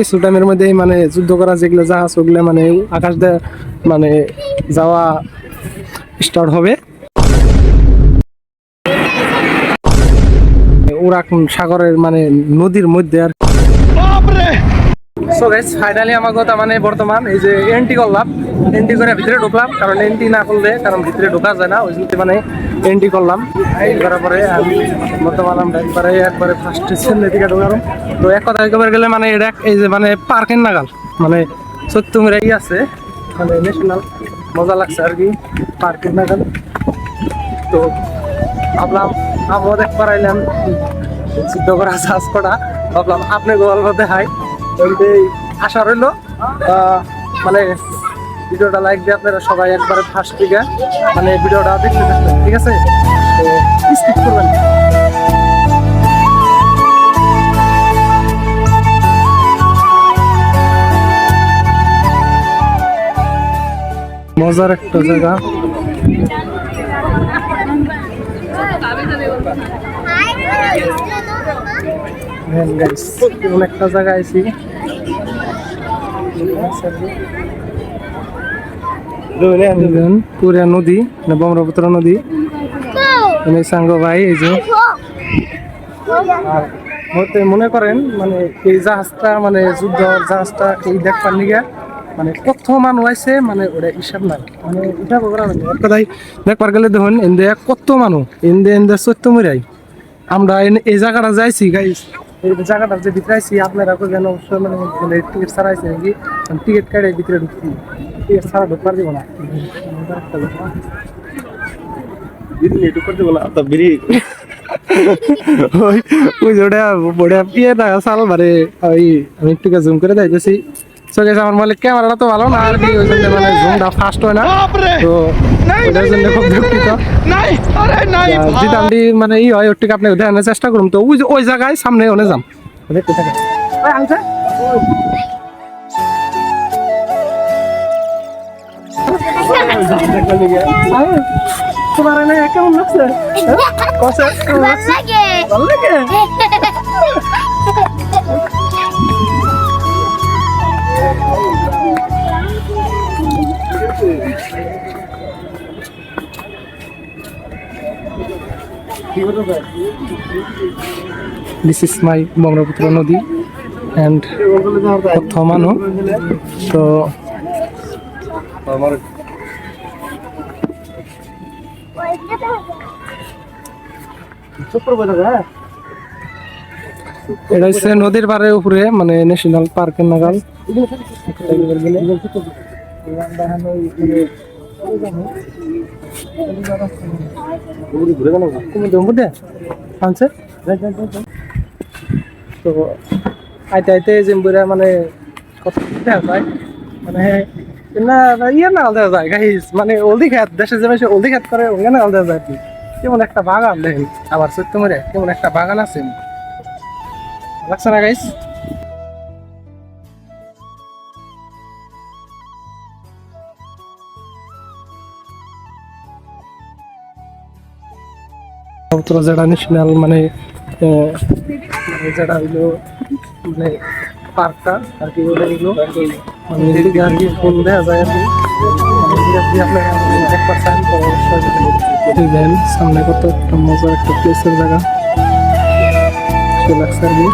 কিছু টাইমের মধ্যে মানে যুদ্ধ করা যেগুলো জাহাজ, ওগুলো মানে আকাশ দিয়ে মানে যাওয়া স্টার্ট হবে। ওরা সাগরের মানে নদীর মধ্যে আর সো গাইস ফাইনালি আমার কথা মানে বর্তমান এই যে এন্ট্রি করলাম। এন্ট্রি করে ভিতরে ঢুকলাম, কারণ এন্ট্রি না করলে, কারণ ভিতরে ঢোকা যায় না, ওই জন্য মানে এন্ট্রি করলাম। করার পরে আমি বর্তমান আমরা একবারে একবারে ফার্স্ট সামনে দিকে ঢোকালাম তো এক কথা একবার গেলে মানে এটা এই যে মানে পার্কের নাগাল মানে সত্যমিরাই আছে মানে ন্যাশনাল মজা লাগছে আর কি, পার্কের নাগাল। তো ভাবলাম, আবহাওয়া দেখ পারাইলাম সিদ্ধ করা চাষ করা ভাবলাম আপনি গল্প দেখাই। আশা রইল। মানে ভিডিওটা লাইক দিয়ে আপনারা সবাই একবারে ফার্স্ট দিকে মানে ভিডিওটা দেখতে থাকবেন ঠিক আছে? তো স্কিপ করবেন মজার একটা জায়গা। একটা জায়গা দেখুন, পুরা নদী মানে ব্রহ্মপুত্র নদী। এনে সাঙ্গ ভাই এই যে। আর মনে করেন মানে এই জাহাজটা মানে যুদ্ধ জাহাজটা এই দেখবার নিগে মানে কত মানুষ আছে মানে ওটা হিসাব নাই। মানে এটা করা মানে এক কথাই দেখবার গেলে দেখুন এন্দে কত মানুষ এন্দে এন্দে চৈত্য মরিয়াই। আমরা এনে- এই জায়গাটা যাইছি গাইস এই জায়গাটা যে ভিতরে আইছি আপনারা কো যেন অবশ্যই মানে মানে টিকিট ছাড়া আইছে নাকি? টিকিট কাটে ভিতরে ঢুকছি। টিকিট ছাড়া ঢুকবার দিব না। ওই ওই যে ওটা বড় পিয়ে না সাল মারে ওই আমি একটু জুম করে দেখাইতেছি। সো গেছে আমার মানে ক্যামেরাটা তো ভালো না আর কি ওই জন্য মানে জুমটা ফাস্ট হয় না। তো ওটার জন্য খুব দুঃখিত। যেটা আমি মানে ই হয় ওটিকে আপনি দেখানোর চেষ্টা করুন। তো ওই যে ওই জায়গায় সামনে ওনে যাম। তোমার কেমন লাগছে? হ্যাঁ? কেমন লাগছে? ভালো লাগে? দিস ইজ মাই ব্রহ্মপুত্র নদী অ্যান্ড থমানো তো এটা হচ্ছে নদীর পাড়ের উপরে মানে ন্যাশনাল পার্কের নাগাল। আনছে? তো আইতে আইতে জিম্বুরা মানে কত দেখা যায় মানে না ইয়ে না দেখা যায় গাইস মানে অলদি খেত দেশে যে বেশি অলদি খেত করে ওখানে আলাদা যায়। কেমন একটা বাগান দেখেন, আবার সত্য মরে কেমন একটা বাগান আছে। লাগছে না গাইস ব্রহ্মপুত্র যেটা ন্যাশনাল মানে মানে যেটা হইল মানে পার্কটা আর কি বলে হইল মানে আর কি ফোন দেওয়া যায় আর কি মানে সামনে কত একটা মজার একটা প্লেসের জায়গা। লাগছে আর কি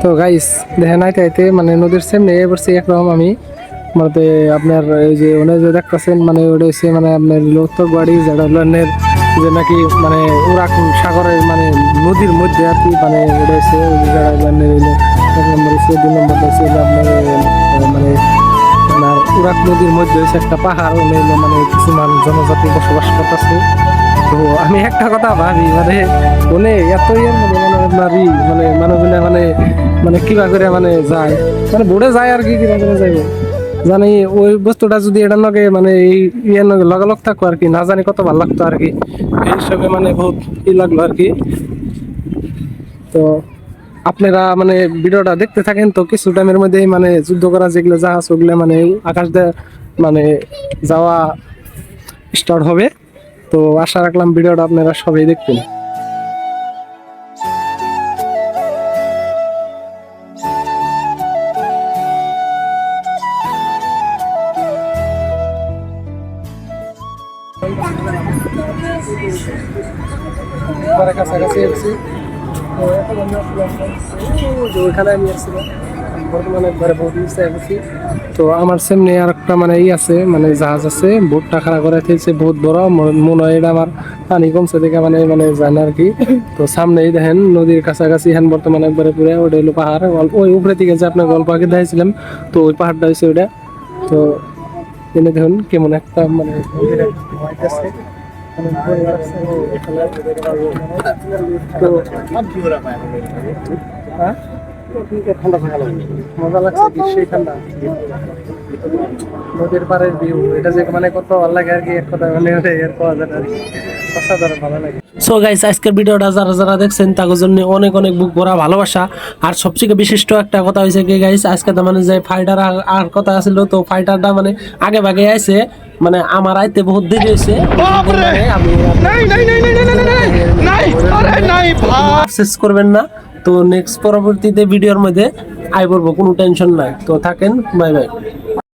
তো গাইস দেখেন আইতে আইতে মানে নদীর সামনে এবারছে একরকম আমি মানে আপনার এই যে ওনে যে দেখতেছেন মানে ওটা হচ্ছে মানে আপনার লোকতক বাড়ি যেটা হলো যে নাকি মানে উরাকুন সাগরের মানে নদীর মধ্যে আর কি মানে ওটা হচ্ছে ওই যে জায়গায় মানে এক নম্বর হচ্ছে দুই নম্বর হচ্ছে আপনার মানে আপনার উরাক নদীর মধ্যে হচ্ছে একটা পাহাড় মানে কিছুমান জনজাতি বসবাস করতেছে। তো আমি একটা কথা ভাবি মানে মনে এত মানে মানে মানুষগুলা মানে মানে কিবা করে মানে যায়। মানে বোর্ডে যায় আর কি, কিবা করে যাইব জানি ওই বস্তুটা যদি এটার লগে মানে এই ইয়ের লগে লগালগ থাকো আর কি, না জানি কত ভালো লাগতো আর কি। এই হিসাবে মানে বহুত ই লাগল আর কি। তো আপনারা মানে ভিডিওটা দেখতে থাকেন তো, কিছু টাইমের মধ্যে মানে যুদ্ধ করা যেগুলো জাহাজ, ওগুলো মানে আকাশ দিয়ে মানে যাওয়া স্টার্ট হবে। তো আশা রাখলাম ভিডিওটা আপনারা সবাই দেখবেন। কাছাকাছি এসেছি। ওইখানে আমি আসছিলাম। বর্তমানে একবারে তো আমার সামনে আর একটা মানে ই আছে মানে জাহাজ আছে, বোটটা খাড়া করে ফেলছে বহুত বড়, মনে হয় এটা আমার পানি কমছে দেখে মানে মানে জানে আর কি। তো সামনেই দেখেন নদীর কাছাকাছি এখন বর্তমানে একবারে পুরো ওটা হলো পাহাড়। ওই উপরে দিকে যে আপনার গল্প আগে দেখাইছিলাম, তো ওই পাহাড়টা হয়েছে ওটা তো এনে দেখুন কেমন একটা মানে নদীর মজা লাগছে গ্রীষ্মই ঠান্ডা। নদীর পাড়ের ভিউ এটা যে মানে কত ভালো লাগে আর কি এক কথা মানে এর পাওয়া যায় আর কি। অসাধারণ ভালো লাগে। সো গাইস আজকের ভিডিওটা যারা যারা দেখছেন তাদের জন্য অনেক অনেক বুক ভরা ভালোবাসা। আর সবথেকে বিশিষ্ট একটা কথা হয়েছে কি গাইস আজকে তো মানে যে ফাইটার আর কথা আছিল তো ফাইটারটা মানে আগে ভাগে আইছে। মানে আমার আইতে বহুত দেরি হয়েছে। আফসোস করবেন না। তো নেক্সট পরবর্তীতে ভিডিওর মধ্যে আই বলব কোনো টেনশন নাই। তো থাকেন বাই বাই